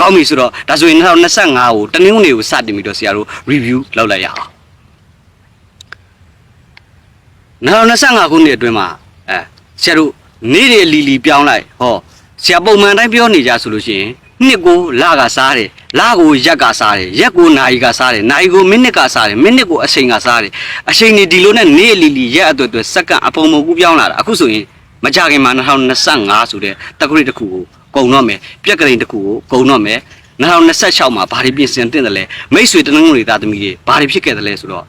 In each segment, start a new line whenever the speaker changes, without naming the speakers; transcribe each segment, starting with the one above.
ကောင်းပြီဆိုတော့ဒါဆိုရင်2025ကိုတနင်္ဂနွေကိုစတင်ပြီးတော့ဆရာတို့ review လုပ်လိုက်ရအောင်2025ခုနှစ်အတွင်းမှာအဲဆရာတို့နေ့တွေလီလီပြောင်းလိုက်ဟောဆရာပုံမှန်တိုင်းပြောနေကြဆိုလို့ရှိရင်နှစ်ကိုလကစားတယ်လကိုရက်ကစားတယ်ရက်ကိုနာရီကစားတယ်နာရီကိုမိနစ်ကစားတယ်မိနစ်ကိုအချိန်ကစားတယ်အချိန်နေဒီလိုနဲ့နေ့လီလီရက်အတွက်အတွက်စက္ကန့်အပုံပုံကူပြောင်းလာတာအခုဆိုရင်မကြခင်မှာ2025ဆိုတဲ့တက္ကရာတစ်ခုကို ကုံတော့မယ်ပြက်ကလေးတစ်ခုကိုကုံတော့မယ်2026မှာဘာတွေပြင်ဆင်တင်တယ်လဲမိတ်ဆွေတနင်္ဂနွေသားသမီးတွေဘာတွေဖြစ်ခဲ့တယ်လဲဆိုတော့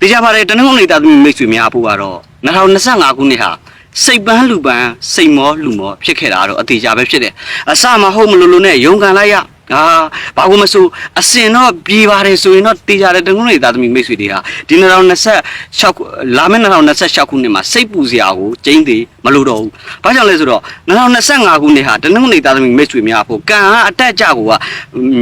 တရားပါတယ်တနင်္ဂနွေသားသမီးမိတ်ဆွေများဖို့ကတော့2025ခုနှစ်ဟာစိတ်ပန်းလူပန်းစိတ်မောလူမောဖြစ်ခဲ့တာတော့အသေးကြပဲဖြစ်တယ်အစမဟုတ်မလို့လို့နဲ့ယုံခံလိုက်ရ အာဘာလို့မဆိုအစင်တော့ပြေပါတယ်ဆိုရင်တော့တေးကြတယ်တနင်္ဂနွေသားသမီးမိတ်ဆွေတွေဟာဒီ2026ခုလာမယ့်2026ခုနှစ်မှာစိတ်ပူစရာကိုကျင်းသေးမလို့တော့ဘူးဘာကြောင့်လဲဆိုတော့2025ခုနှစ်ဟာတနင်္ဂနွေသားသမီးမိတ်ဆွေများဖို့ကံကအတက်အကျကိုက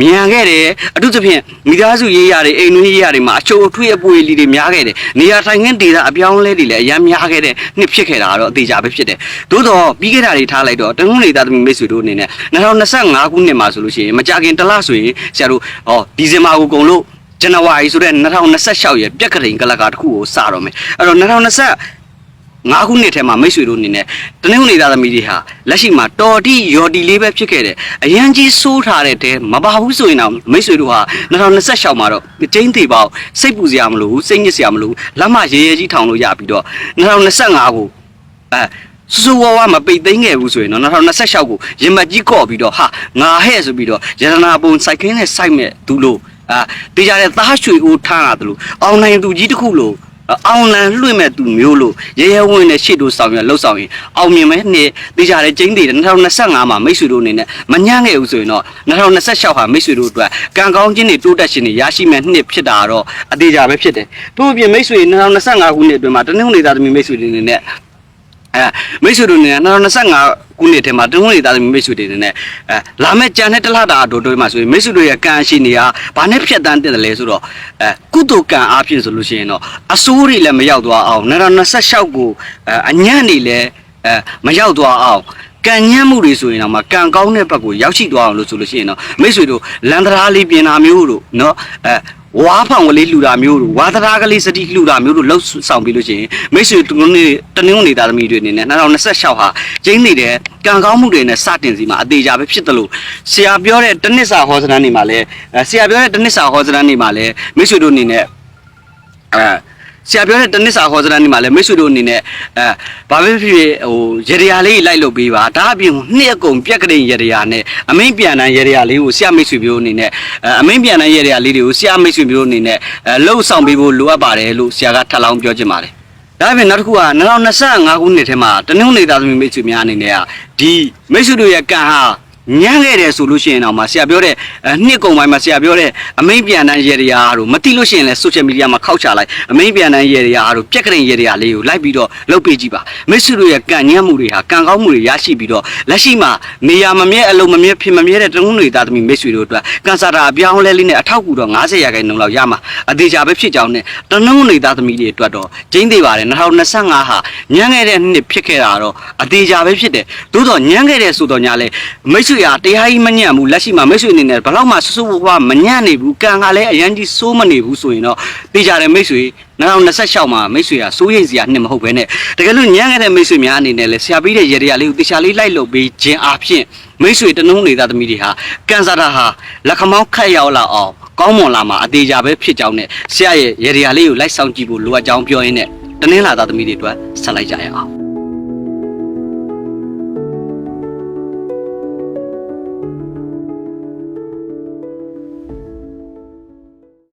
မြန်ခဲ့တယ်အထူးသဖြင့်မိသားစုရေးရတယ်အိမ်တွင်းရေးရတယ်မှာအချို့အထွေးအပွေလီတွေများခဲ့တယ်နေရာထိုင်ခင်းဒေတာအပြောင်းအလဲတွေလည်းအများများခဲ့တဲ့နှစ်ဖြစ်ခဲ့တာကတော့အသေးချာပဲဖြစ်တယ်သို့တော့ပြီးခဲ့တာတွေထားလိုက်တော့တနင်္ဂနွေသားသမီးမိတ်ဆွေတို့အနေနဲ့2025ခုနှစ်မှာဆိုလို့ရှိရင်မကြခင်တစ်လဆိုရင်ဆရာတို့ဟောဒီဇင်ဘာကိုကုန်လို့ဇန်နဝါရီဆိုတဲ့2026ရဲ့ပြက်ကရင်ကလကာတစ်ခုကိုစတော့မယ်အဲ့တော့2020ငါးခုနှစ်ထဲမှာမိတ်ဆွေတို့အနေနဲ့တနင်္ဂနွေသားသမီးတွေဟာလက်ရှိမှာတော်တီရော်တီလေးပဲဖြစ်ခဲ့တယ်အရန်ကြီးစိုးထားတဲ့တဲမပါဘူးဆိုရင်တော့မိတ်ဆွေတို့ဟာ2026မှာတော့ကျင်းသေးပေါ့စိတ်ပူစရာမလိုဘူးစိတ်ညစ်စရာမလိုဘူးလက်မရေရေကြီးထောင်လို့ရပြီးတော့2025ကိုအဲ စူဝါဝါမပိတ်သိမ်းခဲ့ဘူးဆိုရင်တော့2026ကိုရင်မကြီးကော့ပြီးတော့ဟာငါဟဲ့ဆိုပြီးတော့ရတနာပုံစိုက်ခင်းနဲ့စိုက်မဲ့သူလို့အာတေးကြတဲ့သားရွှေအိုးထားရတယ်လို့အောင်နိုင်သူကြီးတစ်ခုလို့အောင်လန်လွှင့်မဲ့သူမျိုးလို့ရဲရဲဝင့်နဲ့ရှေ့တို့ဆောင်ရလှုပ်ဆောင်ရင်အောင်မြင်မဲ့နှစ်တေးကြတဲ့ကျင်းသေးတယ်2025မှာမိတ်ဆွေတို့အနေနဲ့မညံ့ခဲ့ဘူးဆိုရင်တော့2026ဟာမိတ်ဆွေတို့အတွက်ကံကောင်းခြင်းတွေတိုးတက်ခြင်းတွေရရှိမဲ့နှစ်ဖြစ်တာတော့အသေးကြပဲဖြစ်တယ်။ထို့အပြင်မိတ်ဆွေ2025ခုနှစ်အတွင်းမှာတနင်္ဂနွေသားသမီးမိတ်ဆွေတွေအနေနဲ့ အဲမိတ်ဆွေတို့အနေနဲ့2025ခုနှစ်ထဲမှာတနင်္ဂနွေသားသမီးမိတ်ဆွေတွေအနေနဲ့အဲလာမဲ့ကြံတဲ့တစ်လတာအတိုတွဲမှာဆိုရင်မိတ်ဆွေတို့ရဲ့ကံအရှိနေဟာဘာနဲ့ဖြတ်တန်းတင်တယ်လဲဆိုတော့အဲကုသိုလ်ကံအားဖြင့်ဆိုလို့ရှိရင်တော့အဆိုးတွေလည်းမရောက်သွားအောင်2026ကိုအဲအညံ့နေလည်းအဲမရောက်သွားအောင်ကံညံ့မှုတွေဆိုရင်တော့မှကံကောင်းတဲ့ဘက်ကိုရောက်ရှိသွားအောင်လို့ဆိုလို့ရှိရင်တော့မိတ်ဆွေတို့လန်တရာလေးပြင်တာမျိုးတို့เนาะအဲ ဝါဖောင်ကလေးလှူတာမျိုးတို့ဝါသရာကလေးစတိလှူတာမျိုးတို့လှုပ်ဆောင်ပြီးလို့ရှိရင်မိတ်ဆွေတူနေတနင်္ဂနွေသားသမီးတွေအနေနဲ့2026ဟာကျင်းနေတဲ့ကံကောင်းမှုတွေနဲ့စတင်စီမှာအသေးကြပဲဖြစ်တယ်လို့ဆရာပြောတဲ့တနစ်စာဟောစရန်နေမှာလဲအဲဆရာပြောတဲ့တနစ်စာဟောစရန်နေမှာလဲမိတ်ဆွေတို့အနေနဲ့အဲ ဆရာပြောတဲ့တနစ်စာဟောစရန်နေမှာလဲမိတ်ဆွေတို့အနေနဲ့အဲဘာပဲဖြစ်ဖြစ်ဟိုရေရာလေးလိုက်လုပ်ပေးပါဒါအပြင်နှစ်အကုန်ပြက်ကလေးရေရာနဲ့အမိန်ပြန်တန်းရေရာလေးကိုဆရာမိတ်ဆွေမျိုးအနေနဲ့အဲအမိန်ပြန်တန်းရေရာလေးတွေကိုဆရာမိတ်ဆွေမျိုးအနေနဲ့အဲလှုပ်ဆောင်ပေးဖို့လိုအပ်ပါတယ်လို့ဆရာကထပ်လောင်းပြောချင်ပါတယ်ဒါပေမဲ့နောက်တစ်ခုက2025ခုနှစ်ထဲမှာတနင်္ဂနွေသားသမီးမိတ်ဆွေများအနေနဲ့ကဒီမိတ်ဆွေတို့ရဲ့ကံဟာ ညံ့ခဲ့တယ်ဆိုလို့ရှိရင်တော့မှဆရာပြောတဲ့အဲနှစ်ကုံပိုင်းမှာဆရာပြောတဲ့အမိန်ပြန်တန်းရေရရာတို့မတိလို့ရှိရင်လည်း social media မှာခောက်ချလိုက်အမိန်ပြန်တန်းရေရရာတို့ပြက်ကရင်ရေရရာလေးကိုလိုက်ပြီးတော့လုပ်ပေးကြည့်ပါမိတ်ဆွေတို့ရဲ့ကံညံ့မှုတွေဟာကံကောင်းမှုတွေရရှိပြီးတော့လက်ရှိမှာနေရာမမြဲအလုံးမမြဲဖြစ်မမြဲတဲ့တနင်္ဂနွေသားသမီးမိတ်ဆွေတို့အတွက်ကန်ဆာတာအပြောင်းအလဲလေးနဲ့အထောက်အကူတော့90ရာခိုင်နှုန်းလောက်ရမှာအသေးချာပဲဖြစ်ကြောင်းနဲ့တနင်္ဂနွေသားသမီးတွေအတွက်တော့ကျင်းသေးပါတယ်2025ဟာညံ့ခဲ့တဲ့နှစ်ဖြစ်ခဲ့တာတော့အသေးချာပဲဖြစ်တယ်သို့တော့ညံ့ခဲ့တဲ့ဆိုတော့ညာလဲမိတ်ဆွေဟာတရားကြီးမညံ့ဘူးလက်ရှိမှာမိတ်ဆွေအနေနဲ့ဘယ်တော့မှဆူဆူဝါးမညံ့နေဘူးကံကလည်းအရန်ကြီးစိုးမနေဘူးဆိုရင်တော့တေးကြတယ်မိတ်ဆွေ2026မှာမိတ်ဆွေဟာစိုးရိမ်စရာနှစ်မဟုတ်ပဲနဲ့တကယ်လို့ညံ့ခဲ့တဲ့မိတ်ဆွေများအနေနဲ့လဲဆရာပြီးတဲ့ရေရရာလေးကိုတေချာလေးလိုက်လုပ်ပေးခြင်းအပြင်မိတ်ဆွေတနုံးနေတာသမီးတွေဟာကန်ဆာတာဟာလက်ခမောင်းခတ်ရောက်လာအောင်ကောင်းမွန်လာမှာအသေးကြပဲဖြစ်ကြောင်းနဲ့ဆရာရဲ့ရေရရာလေးကိုလိုက်ဆောင်ကြည့်ဖို့လိုအပ်ကြောင်းပြောရင်းနဲ့တနင်္လာသားသမီးတွေအတွက်ဆက်လိုက်ကြရအောင်